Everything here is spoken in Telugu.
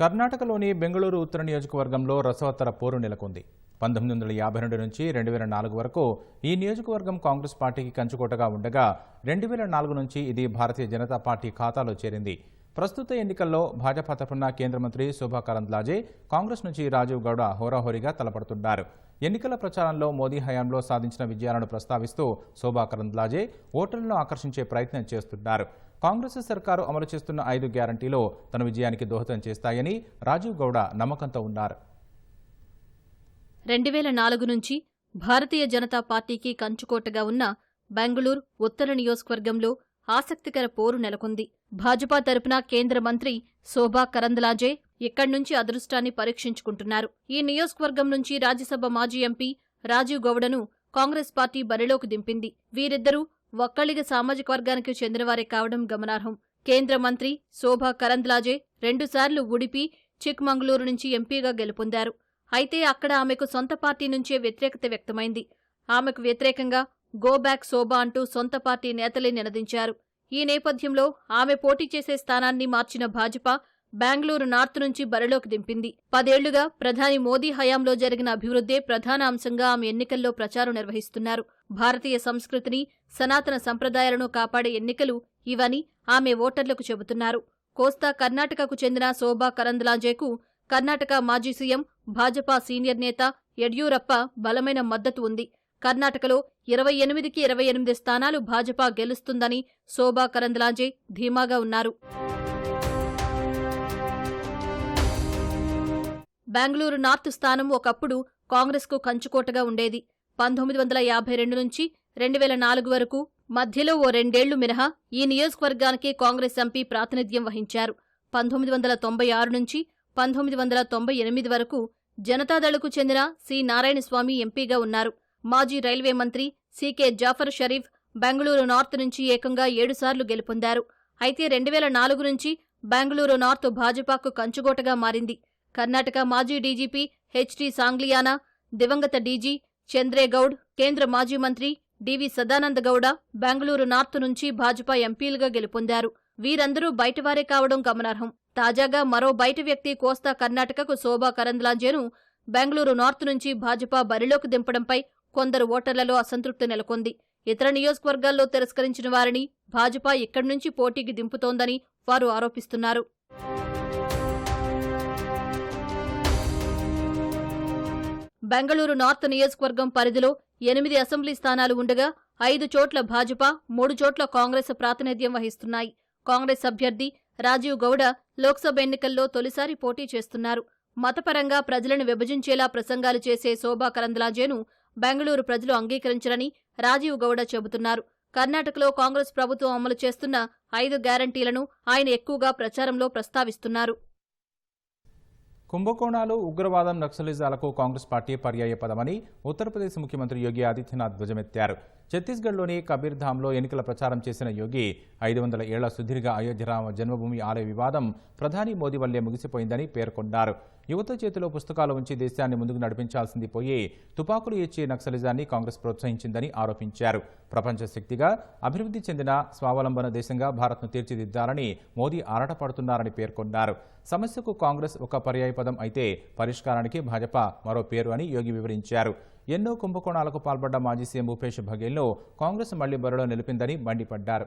కర్ణాటకలోని బెంగళూరు ఉత్తర నియోజకవర్గంలో రసవత్తర పోరు నెలకొంది. పంతొమ్మిది వందల యాభై రెండు నుంచి రెండు వేల నాలుగు వరకు ఈ నియోజకవర్గం కాంగ్రెస్ పార్టీకి కంచుకోటగా ఉండగా రెండు వేల నాలుగు నుంచి ఇది భారతీయ జనతా పార్టీ ఖాతాలో చేరింది. ప్రస్తుత ఎన్నికల్లో భాజపా తరఫున కేంద్ర మంత్రి శోభా కరంద్లాజే కాంగ్రెస్ నుంచి రాజీవ్ గౌడ హోరాహోరీగా తలపడుతున్నారు. ఎన్నికల ప్రచారంలో మోదీ హయాంలో సాధించిన విజయాలను ప్రస్తావిస్తూ శోభా కరంద్లాజే ఓటర్లను ఆకర్షించే ప్రయత్నం చేస్తున్నారు. కాంగ్రెస్ సర్కారు అమలు చేస్తున్న ఐదు గ్యారంటీలో తన విజయానికి దోహదం చేస్తాయని రాజీవ్ గౌడ నమ్మకంతో ఉన్నారు. రెండు వేల నాలుగు నుంచి భారతీయ జనతా పార్టీకి కంచుకోటగా ఉన్న బెంగళూరు ఉత్తర నియోజకవర్గంలో ఆసక్తికర పోరు నెలకొంది. భాజపా తరపున కేంద్ర మంత్రి శోభా కరంద్లాజే ఇక్కడి నుంచి అదృష్టాన్ని పరీక్షించుకుంటున్నారు. ఈ నియోజకవర్గం నుంచి రాజ్యసభ మాజీ ఎంపీ రాజీవ్ గౌడను కాంగ్రెస్ పార్టీ బరిలోకి దింపింది. వీరిద్దరూ ఒక్కళిగ సామాజిక వర్గానికి చెందినవారే కావడం గమనార్హం. కేంద్ర మంత్రి శోభా కరంద్లాజే రెండుసార్లు ఉడిపి చిక్మంగళూరు నుంచి ఎంపీగా గెలుపొందారు. అయితే అక్కడ ఆమెకు సొంత పార్టీ నుంచే వ్యతిరేకత వ్యక్తమైంది. ఆమెకు వ్యతిరేకంగా గోబ్యాక్ శోభా అంటూ సొంత పార్టీ నేతలే నినదించారు. ఈ నేపథ్యంలో ఆమె పోటీ చేసే స్థానాన్ని మార్చిన భాజపా బెంగళూరు నార్త్ నుంచి బరిలోకి దింపింది. పదేళ్ళుగా ప్రధాని మోదీ హయాంలో జరిగిన అభివృద్ధే ప్రధాన అంశంగా ఆమె ఎన్నికల్లో ప్రచారం నిర్వహిస్తున్నారు. భారతీయ సంస్కృతిని సనాతన సంప్రదాయాలను కాపాడే ఎన్నికలు ఇవని ఆమె ఓటర్లకు చెబుతున్నారు. కోస్తా కర్ణాటకకు చెందిన శోభా కరంద్లాంజేకు కర్ణాటక మాజీ సీఎం భాజపా సీనియర్ నేత యడ్యూరప్ప బలమైన మద్దతు ఉంది. కర్ణాటకలో ఇరవై ఎనిమిదికి ఇరవై ఎనిమిది స్థానాలు భాజపా గెలుస్తుందని శోభా కరంద్లాంజే ధీమాగా ఉన్నారు. బెంగళూరు నార్త్ స్థానం ఒకప్పుడు కాంగ్రెస్కు కంచుకోటగా ఉండేది. పంతొమ్మిది వందల యాభై రెండు నుంచి రెండు వేల నాలుగు వరకు మధ్యలో ఓ రెండేళ్ళు మినహా ఈ నియోజకవర్గానికి కాంగ్రెస్ ఎంపీ ప్రాతినిధ్యం వహించారు. పంతొమ్మిది వందల తొంభై ఆరు నుంచి పంతొమ్మిది వందల తొంభై ఎనిమిది వరకు జనతాదళకు చెందిన సి. నారాయణస్వామి ఎంపీగా ఉన్నారు. మాజీ రైల్వే మంత్రి సీకే జాఫర్ షరీఫ్ బెంగళూరు నార్త్ నుంచి ఏకంగా ఏడుసార్లు గెలుపొందారు. అయితే రెండు వేల నాలుగు నుంచి బెంగళూరు నార్త్ భాజపాకు కంచుగోటగా మారింది. కర్ణాటక మాజీ డీజీపీ హెచ్డి సాంగ్లియానా దివంగత డీజీ చంద్రేగౌడ్ కేంద్ర మాజీ మంత్రి డివి సదానందగౌడ బెంగళూరు నార్త్ నుంచి భాజపా ఎంపీలుగా గెలుపొందారు. వీరందరూ బయటవారే కావడం గమనార్హం. తాజాగా మరో బయట వ్యక్తి కోస్తా కర్ణాటకకు శోభా కరంద్లాంజేను బెంగళూరు నార్త్ నుంచి భాజపా బరిలోకి దింపడంపై కొందరు ఓటర్లలో అసంతృప్తి నెలకొంది. ఇతర నియోజకవర్గాల్లో తిరస్కరించిన వారిని భాజపా ఇక్కడి నుంచి పోటీకి దింపుతోందని వారు ఆరోపిస్తున్నారు. బెంగళూరు నార్త్ నియోజకవర్గం పరిధిలో ఎనిమిది అసెంబ్లీ స్థానాలు ఉండగా ఐదు చోట్ల భాజపా మూడు చోట్ల కాంగ్రెస్ ప్రాతినిధ్యం వహిస్తున్నాయి. కాంగ్రెస్ అభ్యర్థి రాజీవ్ గౌడ లోక్సభ ఎన్నికల్లో తొలిసారి పోటీ చేస్తున్నారు. మతపరంగా ప్రజలను విభజించేలా ప్రసంగాలు చేసే శోభా కరందలాజేను బెంగళూరు ప్రజలు అంగీకరించరని రాజీవ్ గౌడ చెబుతున్నారు. కర్ణాటకలో కాంగ్రెస్ ప్రభుత్వం అమలు చేస్తున్న ఐదు గ్యారంటీలను ఆయన ఎక్కువగా ప్రచారంలో ప్రస్తావిస్తున్నారు. కుంభకోణాలు ఉగ్రవాదం నక్సలిజాలకు కాంగ్రెస్ పార్టీ పర్యాయ పదమని ఉత్తరప్రదేశ్ ముఖ్యమంత్రి యోగి ఆదిత్యనాథ్ ధ్వజమెత్తారు. ఛత్తీస్గఢ్లోని కబీర్ధామ్లో ఎన్నికల ప్రచారం చేసిన యోగి ఐదు వందల ఏళ్ళ సుదీర్ఘ అయోధ్యరామ జన్మభూమి ఆలయ వివాదం ప్రధాని మోదీ వల్లే ముగిసిపోయిందని పేర్కొన్నారు. యువత చేతిలో పుస్తకాలు ఉంచి దేశాన్ని ముందుకు నడిపించాల్సింది పోయి తుపాకులు ఇచ్చే నక్సలిజాన్ని కాంగ్రెస్ ప్రోత్సహించిందని ఆరోపించారు. ప్రపంచ శక్తిగా అభివృద్ధి చెందిన స్వావలంబన దేశంగా భారత్ను తీర్చిదిద్దాలని మోదీ ఆరాటపడుతున్నారని పేర్కొన్నారు. సమస్యకు కాంగ్రెస్ ఒక పర్యాయ పదం అయితే పరిష్కారానికి భాజపా మరో పేరు అని యోగి వివరించారు. ఎన్నో కుంభకోణాలకు పాల్పడ్డ మాజీ సీఎం భూపేష్ బఘేల్ను కాంగ్రెస్ మళ్ళీ బరిలో నిలిపిందని మండిపడ్డారు.